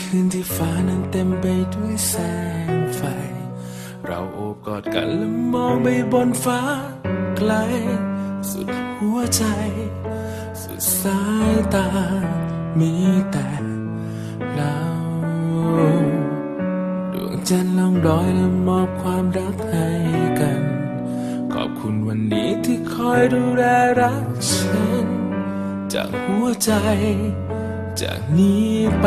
คืนที่ฟ้านั้นเต็มไปด้วยแสงไฟ เราโอบกอดกันและมองไปบนฟ้าไกล สุดหัวใจ สุดสายตา มีแต่เราดวงจันทร์ลองรอยและมอบความรักให้กัน ขอบคุณวันนี้ที่คอยดูแลรักฉัน จากหัวใจ จากนี้ไป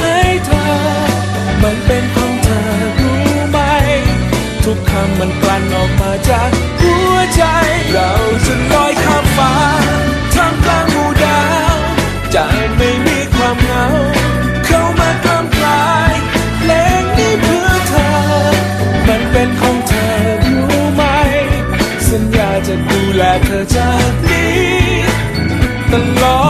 ให้เธอ มันเป็นของเธอรู้ไหม ทุกคำมันกลั่นออกมาจากหัวใจ เราจะลอยข้ามฟ้าท่ามกลางหมู่ดาวจะไม่มีความเหงา เข้ามากล้ำกลายเพลงนี้เพื่อเธอ มันเป็นของเธอรู้ไหม สัญญาจะดูแลเธอจากนี้ตลอด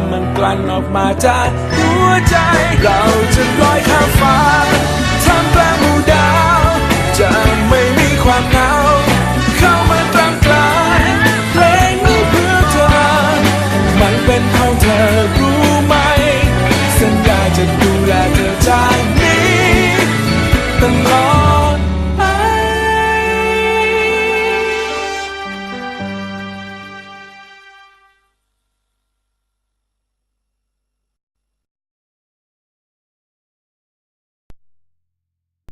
ำมันกลั่นออกมาจากหัวใจ เราจะลอยข้ามฟ้า